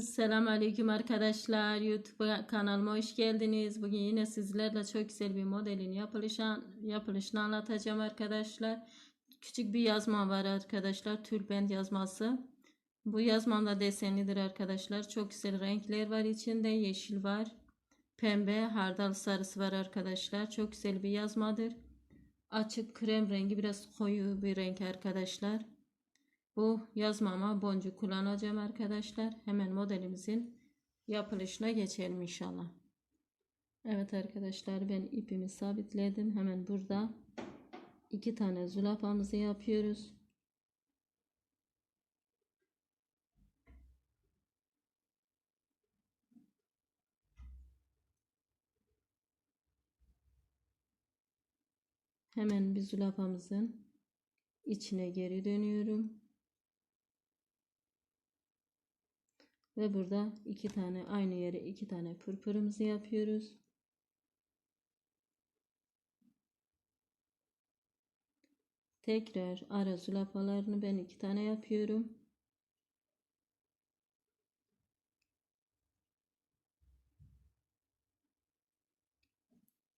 Selam aleyküm arkadaşlar. YouTube kanalıma hoş geldiniz. Bugün yine sizlerle çok güzel bir modelin yapılışını, yapılışını anlatacağım arkadaşlar. Küçük bir yazma var arkadaşlar. Tülbent yazması. Bu yazmamda desenlidir arkadaşlar. Çok güzel renkler var içinde. Yeşil var. Pembe, hardal sarısı var arkadaşlar. Çok güzel bir yazmadır. Açık krem rengi biraz koyu bir renk arkadaşlar. Bu yazmama boncuk kullanacağım arkadaşlar. Hemen modelimizin yapılışına geçelim inşallah. Evet arkadaşlar ben ipimi sabitledim. Hemen burada iki tane zulafamızı yapıyoruz. Hemen bir zulafamızın içine geri dönüyorum. Ve burada iki tane aynı yere iki tane pırpırımızı yapıyoruz. Tekrar ara zulafalarını ben iki tane yapıyorum.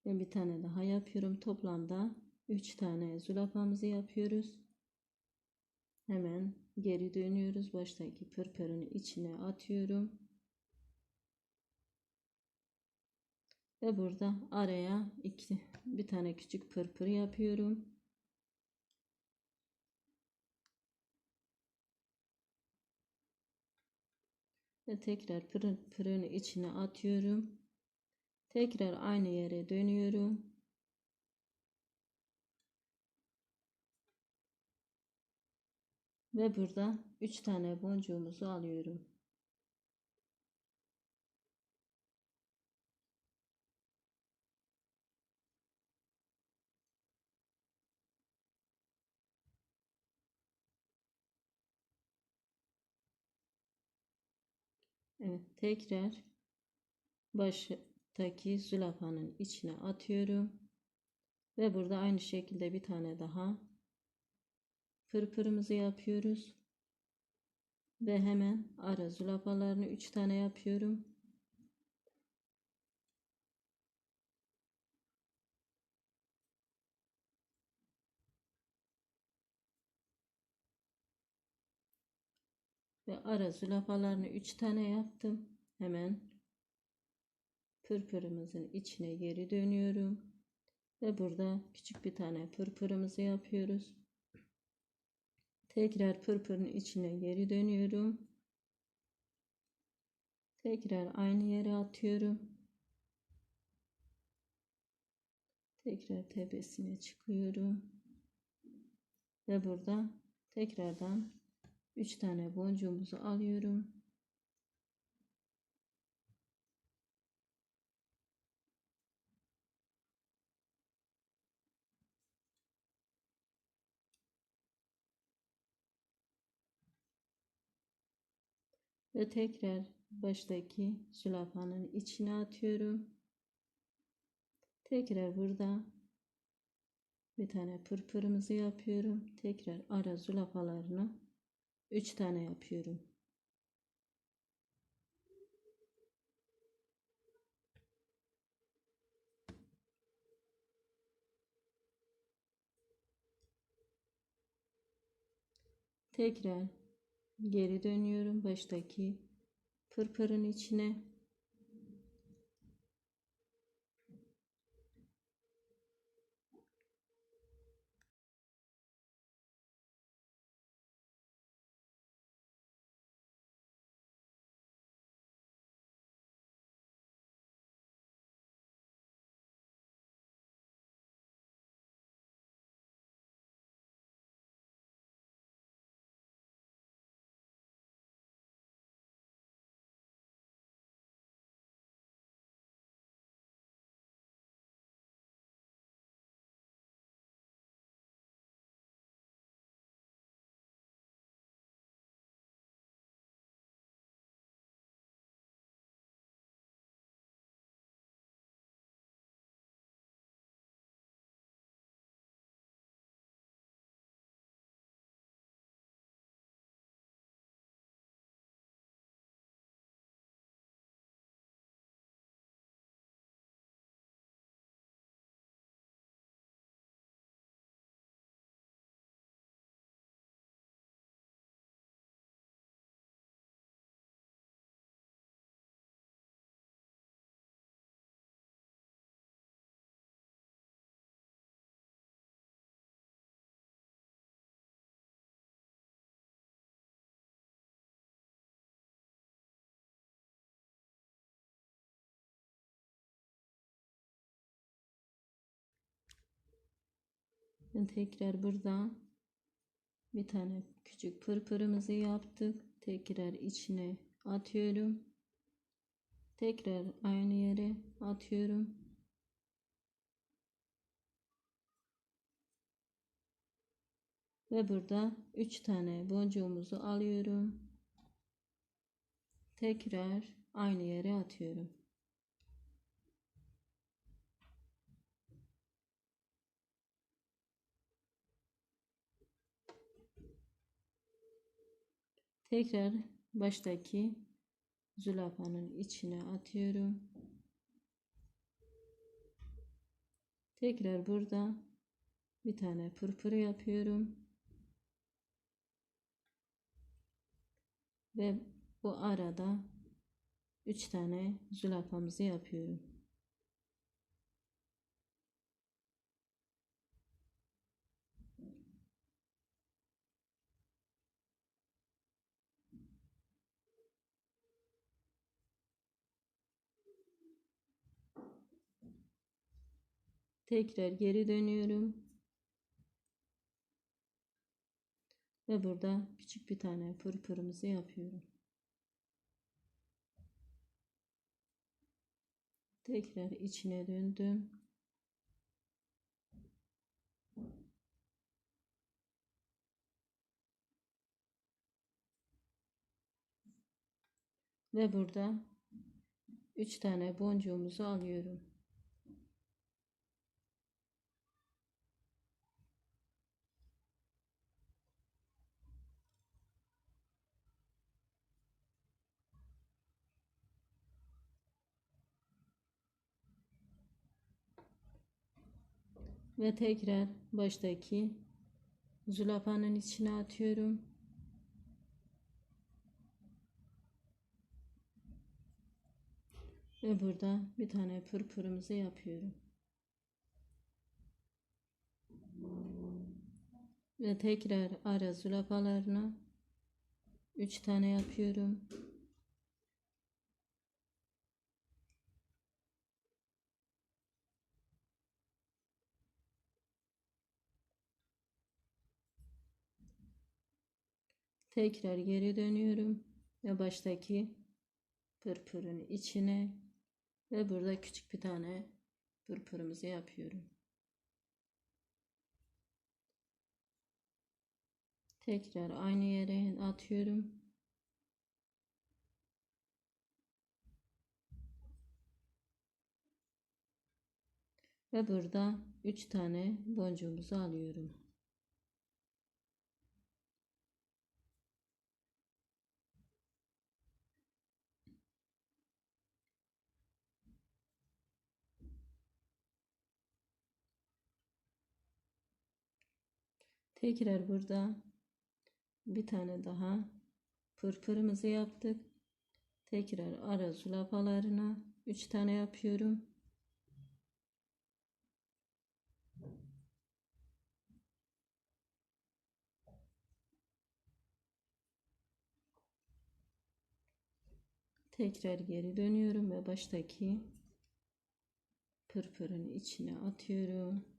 Ve bir tane daha yapıyorum. Toplamda üç tane zulafamızı yapıyoruz. Hemen geri dönüyoruz. Baştaki pırpırın içine atıyorum. Ve burada araya iki bir tane küçük pırpır yapıyorum. Ve tekrar pırın pırın içine atıyorum. Tekrar aynı yere dönüyorum. Ve burada 3 tane boncuğumuzu alıyorum. Evet tekrar baştaki zülafanın içine atıyorum. Ve burada aynı şekilde bir tane daha pırpırımızı yapıyoruz. Ve hemen ara zülafalarını 3 tane yapıyorum. Ve ara zülafalarını 3 tane yaptım. Hemen pırpırımızın içine geri dönüyorum. Ve burada küçük bir tane pırpırımızı yapıyoruz. Tekrar pırpırın içine geri dönüyorum. Tekrar aynı yere atıyorum. Tekrar tepesine çıkıyorum. Ve burada tekrardan 3 tane boncuğumuzu alıyorum. Ve tekrar baştaki zülafanın içine atıyorum. Tekrar burada bir tane pırpırımızı yapıyorum. Tekrar ara zülafalarını 3 tane yapıyorum. Tekrar geri dönüyorum baştaki pırpırın içine Ben tekrar burada bir tane küçük pırpırımızı yaptık. Tekrar içine atıyorum. Tekrar aynı yere atıyorum. Ve burada 3 tane boncuğumuzu alıyorum. Tekrar aynı yere atıyorum. Tekrar baştaki zülafanın içine atıyorum. Tekrar burada bir tane pırpır yapıyorum. Ve bu arada 3 tane zülafamızı yapıyorum. Tekrar geri dönüyorum. Ve burada küçük bir tane pırpırımızı yapıyorum. Tekrar içine döndüm. Ve burada 3 tane boncuğumuzu alıyorum. Ve tekrar baştaki zülafanın içine atıyorum. Ve burada bir tane pırpırımızı yapıyorum. Ve tekrar ara zülafalarına 3 tane yapıyorum. Tekrar geri dönüyorum ve baştaki pırpırın içine ve burada küçük bir tane pırpırımızı yapıyorum. Tekrar aynı yere atıyorum. Ve burada 3 tane boncuğumuzu alıyorum. Tekrar burada bir tane daha pırpırımızı yaptık. Tekrar ara zülafalarına 3 tane yapıyorum. Tekrar geri dönüyorum ve baştaki pırpırın içine atıyorum.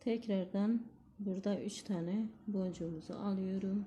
Tekrardan burada 3 tane boncuğumuzu alıyorum.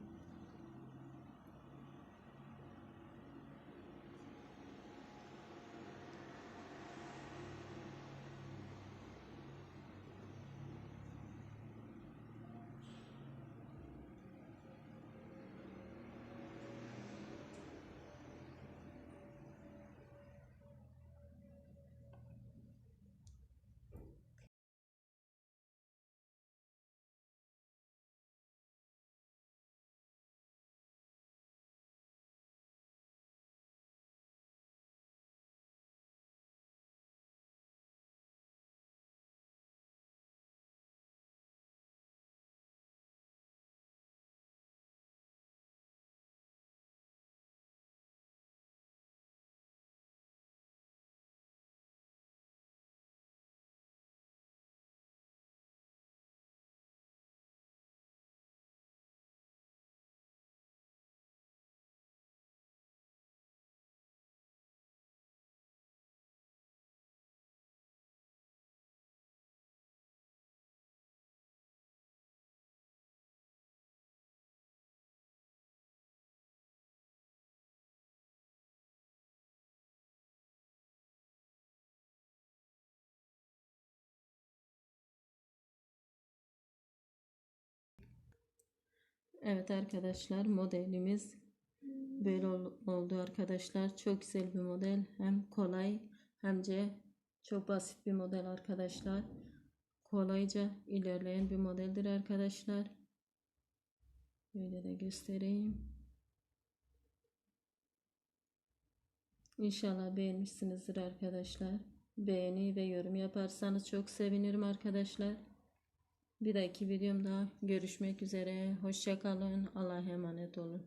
Evet arkadaşlar modelimiz böyle ol- oldu arkadaşlar. Çok güzel bir model. Hem kolay hem de çok basit bir model arkadaşlar. Kolayca ilerleyen bir modeldir arkadaşlar. Böyle de göstereyim. İnşallah beğenmişsinizdir arkadaşlar. Beğeni ve yorum yaparsanız çok sevinirim arkadaşlar. Bir dahaki videomda görüşmek üzere. Hoşça kalın. Allah'a emanet olun.